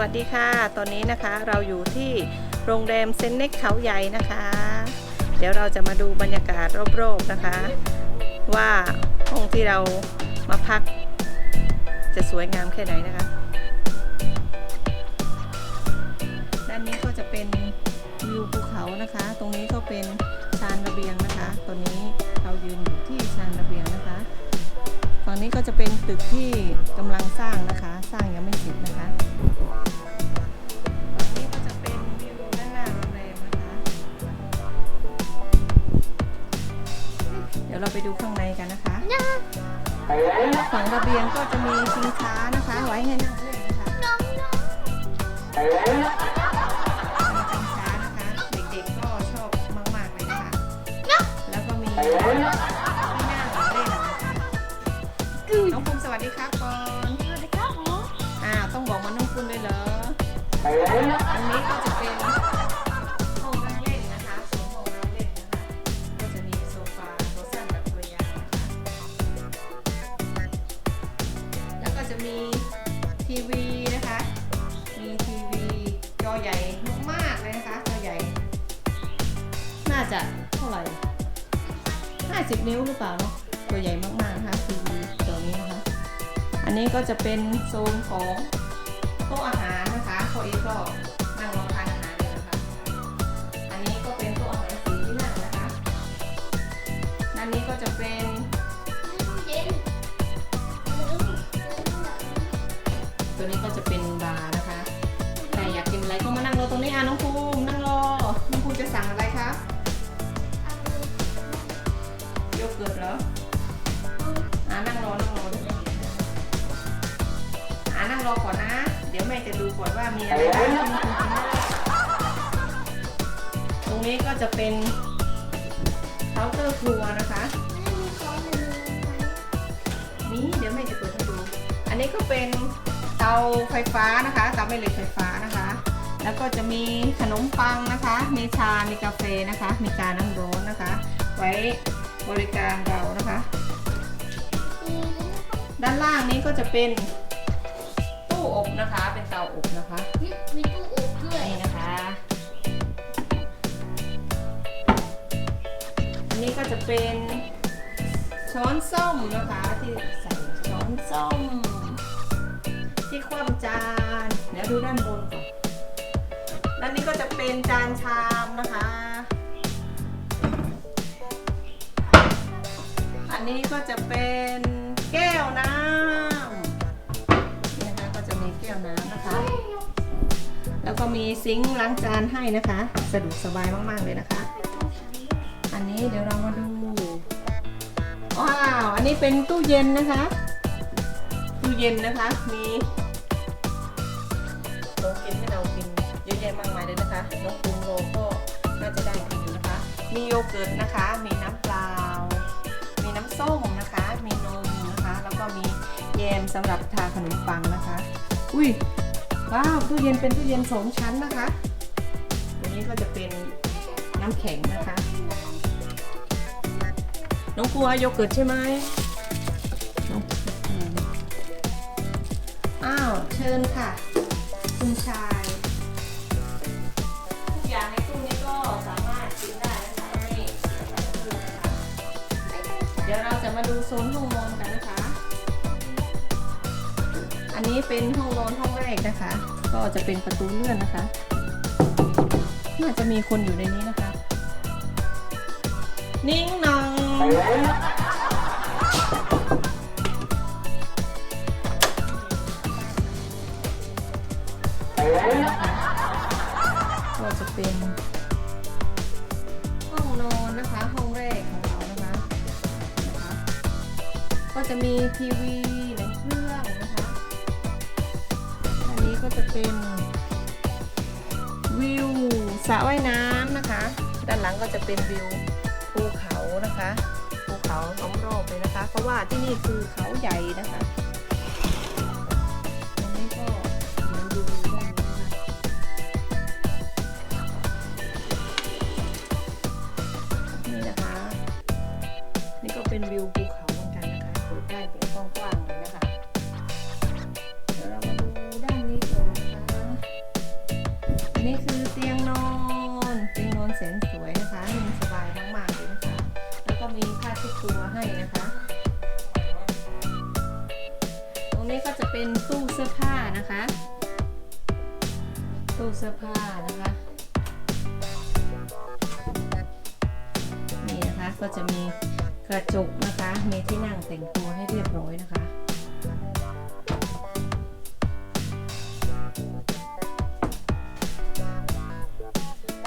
วัสดีค่ะ ตอนนี้นะคะเราอยู่ที่โรงแรมเซนเน็กเขาใหญ่นะคะ เดี๋ยวเราจะมาดูบรรยากาศรอบๆนะคะ ว่าห้องที่เรามาพัก จะสวยงามแค่ไหนนะคะ ด้านนี้ก็จะเป็นวิวภูเขานะคะ ตรงนี้ก็เป็นชานระเบียงนะคะ ตอนนี้เรายืนอยู่ที่ชานระเบียงนะคะฝั่งนี้ก็จะเป็นตึกที่กำลังสร้างนะคะ สร้างยังไม่เสร็จนะคะ ดี๋ยวเราไปดูข้างในกันนะคะ ฝั่งระเบียงก็จะมีชิงช้านะคะ ไว้ให้นั่งเล่นนะคะมีชิงช้านะคะ เด็กๆก็ชอบมากๆเลยนะคะแล้วก็มีที่นั่งเล่นนะคะน้องภูมิสวัสดีครับก่อนอ่าต้องบอกว่าน้องภูมิเลยเหรอตรงนี้ก็จะเป็น จะมีทีวีนะคะ มีทีวีจอใหญ่มากๆเลยนะคะจอใหญ่ น่าจะเท่าไหร่ 50 นิ้วหรือเปล่าเนาะตัวใหญ่มากๆนะคะทีวีตัวนี้นะคะ อันนี้ก็จะเป็นโซนของโต๊ะอาหารนะคะโคเอก็นั่งรอ ดว่ามีอะไรบ้างตรงนี้ก็จะเป็นเคาน์เตอร์ครัวนะคะ นี่เดี๋ยวแม่จะเปิดให้ดู อันนี้ก็เป็นเตาไฟฟ้านะคะ เตาแม่เหล็กไฟฟ้านะคะ แล้วก็จะมีขนมปังนะคะ มีชา มีกาแฟนะคะ มีกาน้ำร้อนนะคะ ไว้บริการเรานะคะ ด้านล่างนี้ก็จะเป็น อบนะคะ เป็นเตาอบนะคะมีตู้อบด้วยนี่นะคะ อันนี้ก็จะเป็นช้อนส้มนะคะที่ใส่ช้อนส้ม ที่คว่ำจานเดี๋ยวดูด้านบนก่อนด้านนี้ก็จะเป็นจานชามนะคะ อันนี้ก็จะเป็นแก้วน้ำ แล้วก็มีซิงค์ล้างจานให้นะคะ สะดวกสบายมาก ๆ เลยนะคะ อันนี้เดี๋ยวเรามาดู ว้าว อันนี้เป็นตู้เย็นนะคะ ตู้เย็นนะคะ มีของกินให้เรากินเยอะแยะมากมายเลยนะคะน้องปุงโรก็น่าจะได้กินอยู่นะคะ มีโยเกิร์ตนะคะ มีน้ำเปล่า มีน้ำส้มนะคะ มีนมนะคะ แล้วก็มีแยมสำหรับทาขนมปังนะคะ อุ้ย ว้าวตู้เย็นเป็นตู้เย็นสองชั้นนะคะตัวนี้ก็จะเป็นน้ำแข็งนะคะ น้องกลัวโยเกิร์ตใช่ไหมน้องอ้าว เชิญค่ะ คุณชายทุกอย่างในตู้นี้ก็สามารถกินได้นะคะไม่เดี๋ยวเราจะมาดูโซนห้องนอนกัน อันนี้เป็นห้องนอนห้องแรกนะคะ ก็จะเป็นประตูเลื่อนนะคะ น่าจะมีคนอยู่ในนี้นะคะ นิ่งนองก็จะเป็นห้องนอนนะคะ ห้องแรกของเรานะคะ ก็จะมีทีวีหนึ่งเครื่องนะคะ นี้ก็จะเป็นวิวสระว่ายน้ำนะคะ ด้านหลังก็จะเป็นวิวภูเขานะคะภูเขาล้อมรอบเลยนะคะ เพราะว่าที่นี่คือเขาใหญ่นะคะตรงนี้ก็เหมือนดูด้านนี้นะคะนี่นะคะ นี่ก็เป็นวิวภู เป็นตู้เสื้อผ้านะคะ ตู้เสื้อผ้านะคะนี่นะคะก็จะมีกระจกนะคะ มีที่นั่งแต่งตัวให้เรียบร้อยนะคะ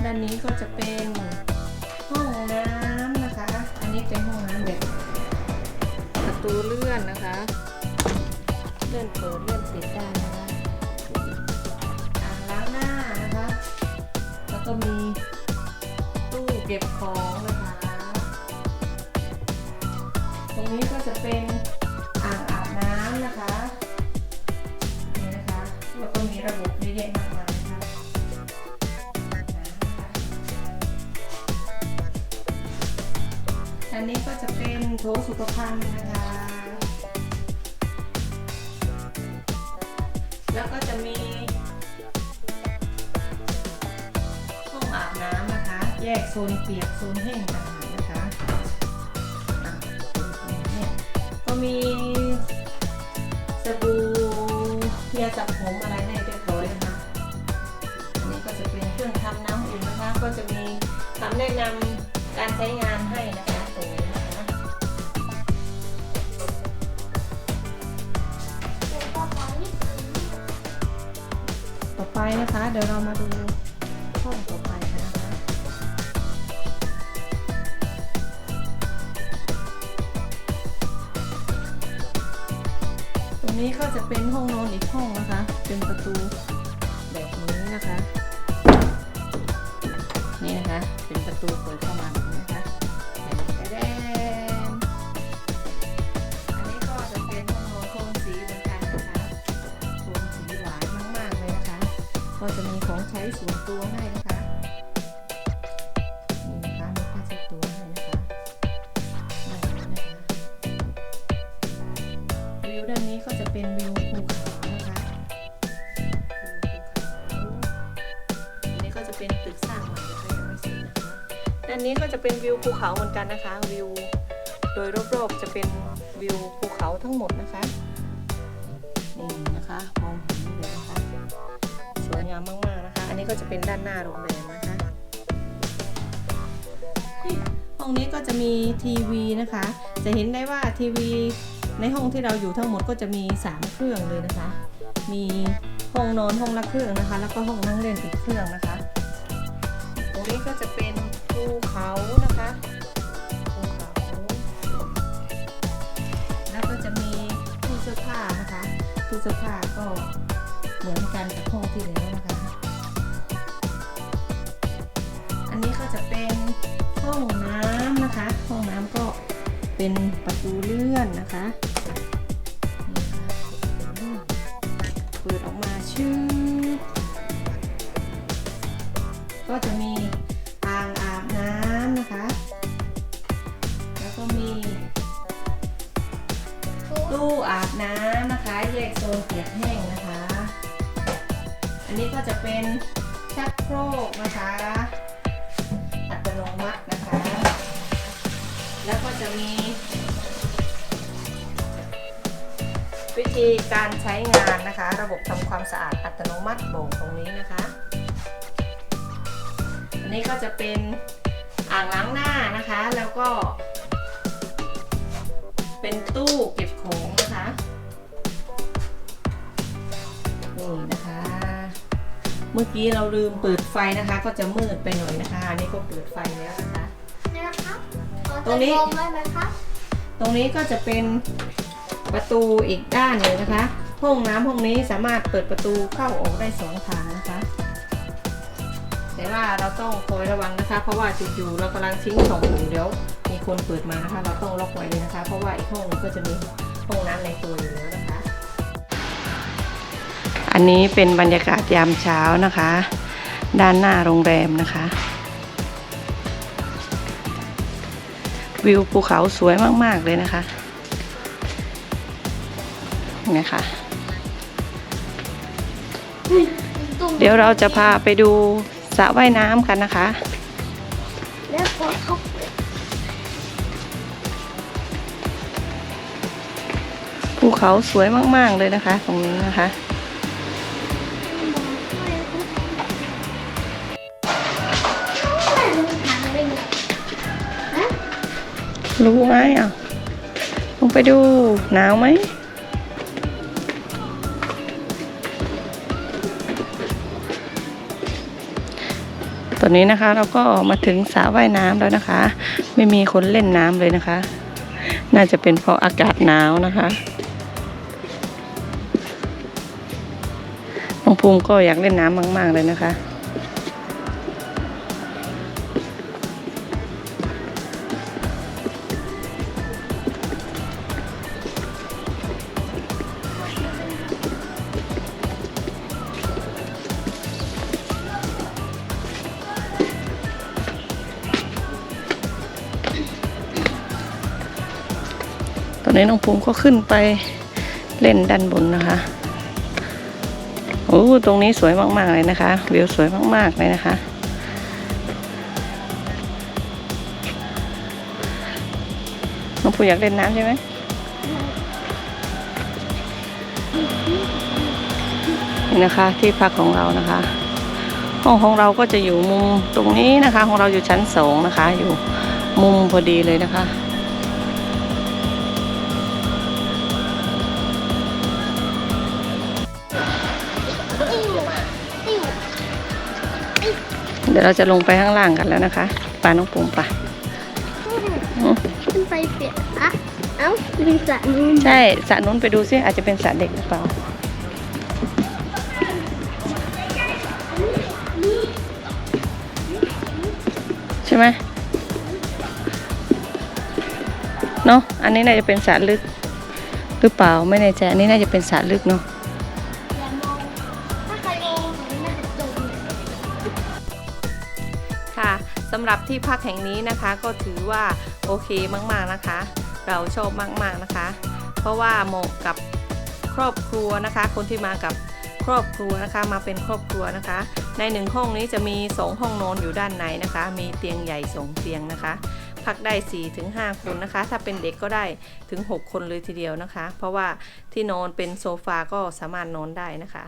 ด้านนี้ก็จะเป็นห้องน้ำนะคะ อันนี้เป็นห้องน้ำแบบประตูเลื่อนนะคะ ลื่อนเปิดเลื่อนปิดได้นะคะอ่างล้างหน้านะคะ แล้วก็มีตู้เก็บของนะคะ ตรงนี้ก็จะเป็นอ่างอาบน้ำนะคะนี่นะคะ แล้วก็มีระบบเยอะแยะมากมายนะคะอันนี้ก็จะเป็นโถสุขภัณฑ์นะคะ มีห้องอาบน้ำนะคะ แยกโซนเปียกโซนแห้งต่างหากนะคะแห้งก็มี นี้ก็จะเป็นห้องนอนอีกห้องนะคะ เป็นประตูแบบนี้นะคะ นี่นะคะ เป็นประตูเปิดเข้ามาแบบนี้นะคะแดนอันนี้ก็จะเป็นห้องนอนโทนสีเหมือนกันนะคะโทนสีหวานมากๆเลยนะคะ ก็จะมีของใช้ส่วนตัวให้นะคะ ภูเขาเหมือนกันนะคะวิวโดยรอบๆจะเป็นวิวภูเขาทั้งหมดนะคะนี่นะคะมองเห็นเลยนะคะสวยงามมากๆนะคะ อันนี้ก็จะเป็นด้านหน้าโรงแรมนะคะห้องนี้ก็จะมีทีวีนะคะ จะเห็นได้ว่าทีวีในห้องที่เราอยู่ทั้งหมดก็จะมี 3 เครื่องเลยนะคะ มีห้องนอนห้องละเครื่องนะคะ แล้วก็ห้องนั่งเล่นอีกเครื่องนะคะ ตรงนี้ก็จะเป็น ภูเขานะคะภูเขาแล้วก็จะมีตู้เสื้อผ้านะคะตู้เสื้อผ้าก็เหมือนกันกับห้องที่แล้วนะคะ อันนี้ก็จะเป็นห้องน้ำนะคะ ห้องน้ำก็เป็นประตูเลื่อนนะคะ จะมี วิธีการใช้งานนะคะ ระบบทำความสะอาดอัตโนมัติโบอกตรงนี้นะคะ อันนี้ก็จะเป็นอ่างล้างหน้านะคะ แล้วก็ เป็นตู้เก็บของนะคะนี่นะคะ เมื่อกี้เราลืมเปิดไฟนะคะ ก็จะมืดไปหน่อยนะคะ อันนี้ก็เปิดไฟแล้วนะคะ ตรงนี้จะลได้ไหมครับตรงนี้ก็จะเป็นประตูอีกด้านหนึ่งนะคะ ห้องน้ำห้องนี้สามารถเปิดประตูเข้าออกได้สองทางนะคะ แต่ว่าเราต้องคอยระวังนะคะ เพราะว่าจู่ๆเรากำลังทิ้งของอยู่เดี๋ยวมีคนเปิดมานะคะ เราต้องล็อกไว้เลยนะคะ เพราะว่าอีกห้องหนึงก็จะมีห้องน้ำในตัวอยู่แล้วนะคะ อันนี้เป็นบรรยากาศยามเช้านะคะ ด้านหน้าโรงแรมนะคะ วิวภูเขาสวยมาก ๆ เลยนะคะเนี่ค่ะเดี๋ยวเราจะพาไปดูสระว่ายน้ำกันนะคะ แล้วก็เขาภูเขาสวยมาก ๆ เลยนะคะ ตรงนี้นะคะ รู้ไหมอะลงไปดูหนาวไหมตอนนี้นะคะเราก็มาถึงสระว่ายน้ำแล้วนะคะ ไม่มีคนเล่นน้ำเลยนะคะ น่าจะเป็นเพราะอากาศหนาวนะคะน้องภูมิก็อยากเล่นน้ำมาก ๆ เลยนะคะ ตอนนี้น้องภูมิก็ขึ้นไปเล่นด้านบนนะคะโอ้ตรงนี้สวยมากๆเลยนะคะวิวสวยมากๆเลยนะคะ น้องภูมิอยากเล่นน้ำใช่ไหมนี่นะคะที่พักของเรานะคะ ห้องของเราก็จะอยู่มุมตรงนี้นะคะ ของเราอยู่ชั้นสองนะคะ อยู่มุมพอดีเลยนะคะ ดี๋ยวเราจะลงไปข้างล่างกันแล้วนะคะปลาน้องปูมปะขึ้นไปเปียกอะเอ้ามีสระนู้นใช่สระนู้นไปดูซิอาจจะเป็นสระเด็กหรือเปล่าใช่ไหมเนาะอันนี้น่าจะเป็นสระลึกหรือเปล่าไม่แน่ใจอันนี้น่าจะเป็นสระลึกเนาะำหรับที่พักแห่งนี้นะคะก็ถือว่าโอเคมากๆนะคะ เราชอบมากๆนะคะ เพราะว่าเหมาะกับครอบครัวนะคะ คนที่มากับครอบครัวนะคะมาเป็นครอบครัวนะคะ ในหนึ่งห้องนี้จะมี 2 ห้องนอนอยู่ด้านในนะคะ มีเตียงใหญ่สองเตียงนะคะ พักได้4ถึง5คนนะคะ ถ้าเป็นเด็กก็ได้ถึง 6 คนเลยทีเดียวนะคะ เพราะว่าที่นอนเป็นโซฟาก็สามารถนอนได้นะคะ